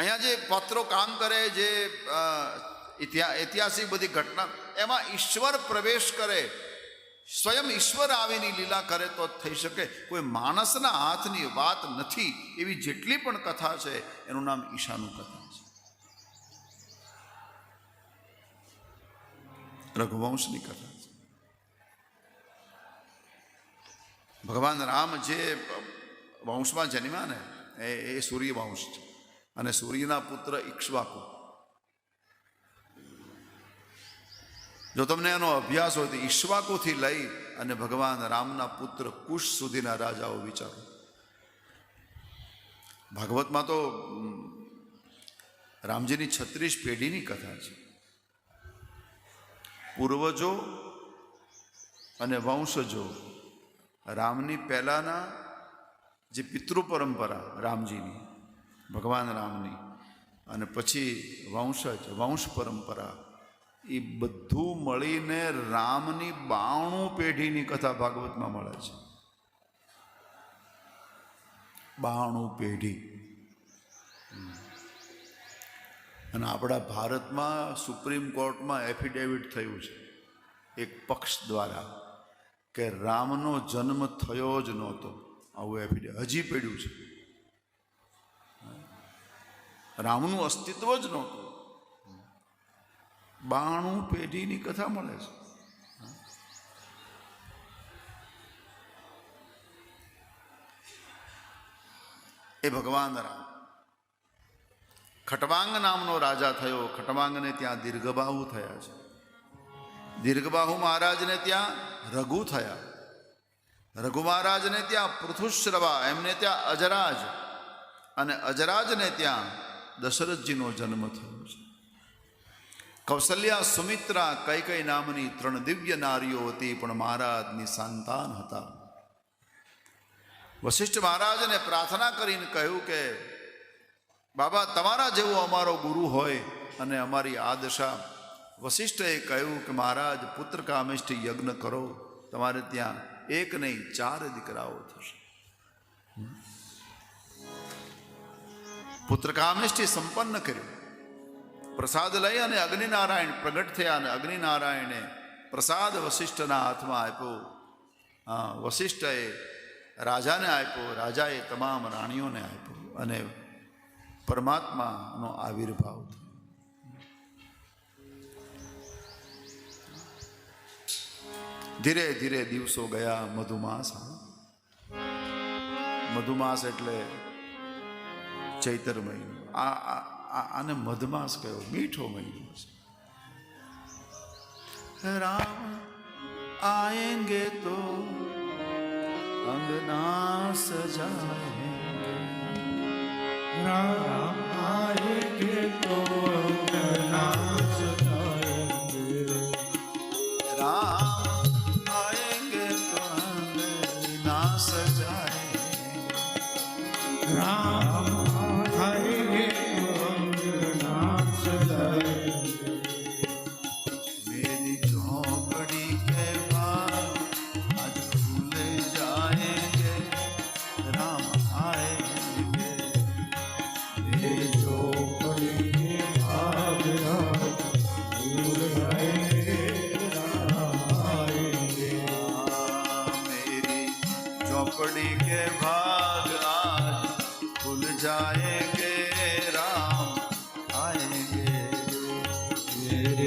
અહીંયા જે પાત્રો કામ કરે, જે ઐતિહાસિક બધી ઘટના, એમાં ઈશ્વર પ્રવેશ કરે, સ્વયં ઈશ્વર આવીની લીલા કરે તો થઈ શકે. કોઈ માણસના હાથની વાત નથી, એવી જેટલી પણ કથા છે, એનું નામ ઈશાનું કથા છે. રઘુવંશની કથા છે. ભગવાન રામ જે વંશમાં જન્મ્યા ને, એ એ સૂર્યવંશ છે. અને સૂર્યના પુત્ર ઈક્ષ્વાકુ જો તમને એનો અભ્યાસ હોય તો ઈશ્વાકુથી લઈ અને ભગવાન રામના પુત્ર કુશ સુધીના રાજાઓ વિચારો ભાગવતમાં તો રામજીની છત્રીસ પેઢીની કથા છે પૂર્વજો અને વંશજો રામની પહેલાંના જે પિતૃ પરંપરા રામજીની ભગવાન રામની. અને પછી વંશજ વંશ પરંપરા. એ બધું મળીને રામની બાણું પેઢીની કથા ભાગવતમાં મળે છે. બાણું પેઢી. અને આપણા ભારતમાં સુપ્રીમ કોર્ટમાં એફિડેવિટ થયું છે, એક પક્ષ દ્વારા, કે રામનો જન્મ થયો જ નહોતો. આવું એફિડેવિટ હજી પડ્યું છે. રામનું અસ્તિત્વ જ નહોતું. બાણું પેઢીની કથા મળે છે. એ ભગવાન રામ. ખટવાંગ નામનો રાજા થયો. ખટવાંગને ત્યાં દીર્ઘબાહુ થયા છે. દીર્ઘબાહુ મહારાજને ત્યાં રઘુ થયા. રઘુ મહારાજને ત્યાં પૃથુશ્રવા, એમને ત્યાં અજરાજ અને અજરાજને ત્યાં દશરથજીનો જન્મ થયો છે. કૌશલ્યા, સુમિત્રા કઈ કઈ નામની ત્રણ દિવ્ય નારીઓ હતી, પણ મહારાજની સંતાન હતા. વશિષ્ઠ મહારાજને પ્રાર્થના કરીને કહ્યું કે, બાબા, તમારા જેવો અમારો ગુરુ હોય અને અમારી આ દશા. વશિષ્ઠએ કહ્યું કે, મહારાજ, પુત્ર કામિષ્ઠ યજ્ઞ કરો. તમારે ત્યાં એક નહીં, ચાર દીકરાઓ થશે. પુત્ર કામેષ્ઠી સંપન્ન કર્યું. પ્રસાદ લઈ અને અગ્નિનારાયણ પ્રગટ થયા અને અગ્નિનારાયણે પ્રસાદ વશિષ્ઠના હાથમાં આપ્યો. વશિષ્ઠએ રાજાને આપ્યો, રાજાએ તમામ રાણીઓને આપ્યો અને પરમાત્માનો આવિર્ભાવ થયો. ધીરે ધીરે દિવસો ગયા, મધુમાસ. મધુમાસ એટલે ચૈતર મહિનો. આ આને મધમાસ કયો? મીઠો મહિનો છે. રામ આએંગે તો અંગના સજાએ રામ આએંગે તો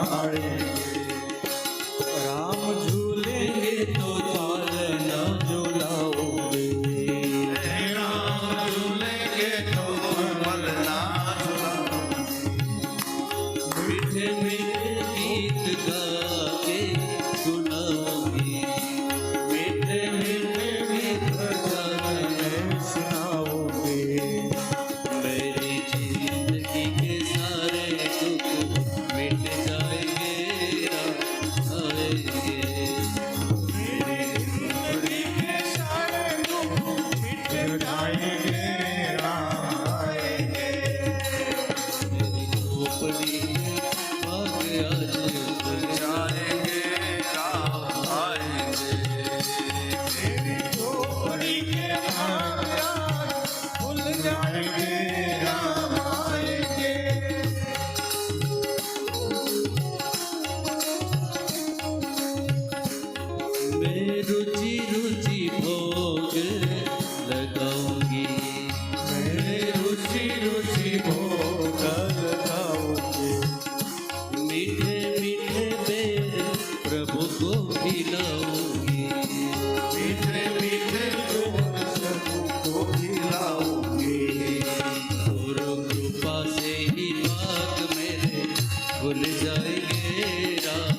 Alright. Yeah. भूल जाएंगे राम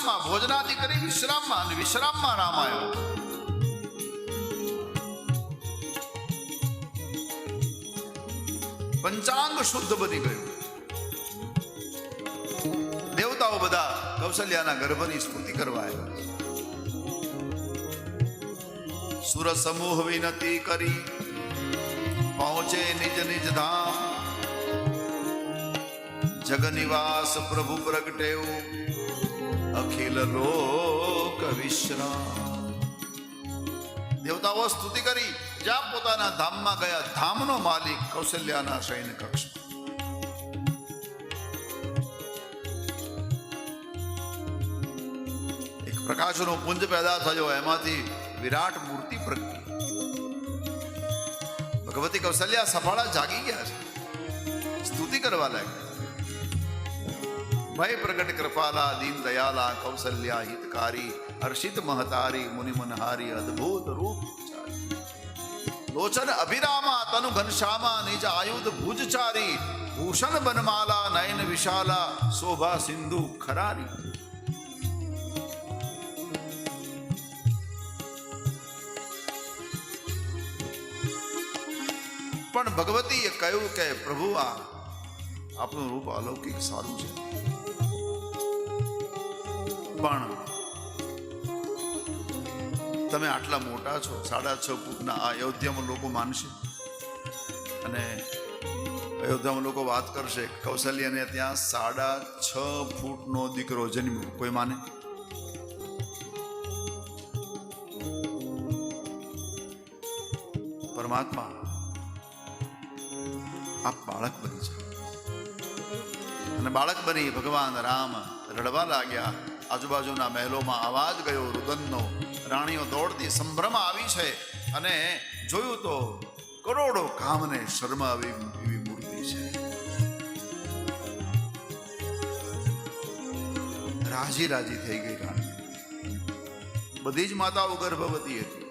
વિશ્રામમાં ભોજનાદિ કરી વિશ્રામમાં અને વિશ્રામમાં રામ આવ્યો પંચાંગ શુદ્ધ બની ગયું. દેવતાઓ બધા કૌશલ્યાના ગર્ભની સ્તુતિ કરવા આવ્યા. સુર સમૂહ વિનતી કરી. પહોંચે નિજ નિજ ધામ. જગ નિવાસ પ્રભુ પ્રગટેવું અખિલ લોક વિશ્રામ દેવતાઓ સ્તુતિ કરી જ્યાં પોતાના ધામમાં ગયા ધામનો માલિક કૌશલ્યાના શયન કક્ષ એક પ્રકાશનો પુંજ પેદા થયો એમાંથી વિરાટ મૂર્તિ પ્રગટી ભગવતી કૌશલ્યા સફાળા જાગી ગયા છે સ્તુતિ કરવા લાગ્યા ભય પ્રગટ કૃપાલા, દીન દયાલા, કૌશલ્યા, હિતકારી, હર્ષિત મહતારી, મુનિ મનહારી, અદ્ભુત રૂપ લોચન અભિરામા, તનુ ઘનશ્યામા, નિજ આયુધ ભુજચારી, ભૂષણ બનમાલા, નયન વિશાલા, શોભા સિંધુ ખરારી. પણ ભગવતીએ કહ્યું કે પ્રભુ આ આપનું રૂપ અલૌકિક સારું છે. પણ તમે આટલા મોટા છો, સાડા છ ફૂટના આ અયોધ્યામાં લોકો માનશે. અને અયોધ્યામાં લોકો વાત કરશે કૌશલ્યને ત્યાં સાડા છ ફૂટનો દીકરો જન્મ્યો કોઈ માને? પરમાત્મા આ બાળક બની છે અને બાળક બની ભગવાન રામ, રડવા લાગ્યા. આજુબાજુના મહેલોમાં અવાજ ગયો, રુદનનો. રાણીઓ દોડતી સંભ્રમ આવી છે અને જોયું તો કરોડો કામને શર્મા આવી એવી મૂર્તિ છે. રાજી રાજી થઈ ગઈ રાણી. બધી જ માતાઓ ગર્ભવતી હતી.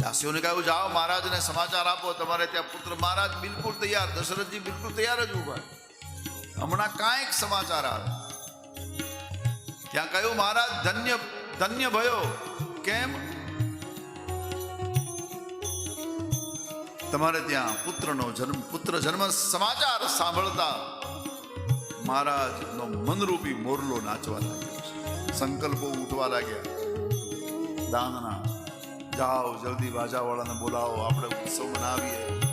દાસીઓને કહ્યું, જાઓ, મહારાજને સમાચાર આપો. તમારે ત્યાં પુત્ર મહારાજ બિલકુલ તૈયાર, દશરથજી બિલકુલ તૈયાર જ ઊભા હમણાં કાંઈક સમાચાર આવે. ત્યાં કહ્યું, મહારાજ, ધન્ય ધન્ય ભયો. કેમ? તમારે ત્યાં પુત્રનો જન્મ, પુત્ર જન્મ સમાચાર સાંભળતા મહારાજનો મનરૂપી મોરલો નાચવા લાગ્યો સંકલ્પો ઉઠવા લાગ્યા. દાનના, જાઓ, જલ્દી બાજાવાળાને બોલાવો, આપણે ઉત્સવ મનાવીએ.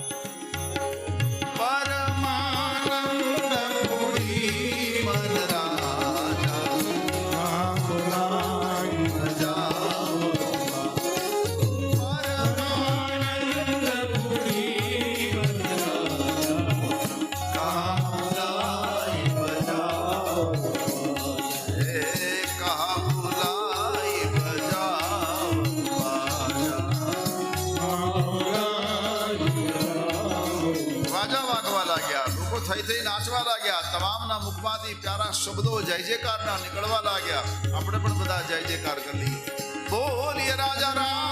વાજા વાગવા લાગ્યા લોકો થઈ થઈ નાચવા લાગ્યા, તમામના મુખમાંથી પ્યારા શબ્દો જય જયકારના નીકળવા લાગ્યા. આપણે પણ બધા જય જયકાર કરી લઈએ બોલીએ રાજા રામ.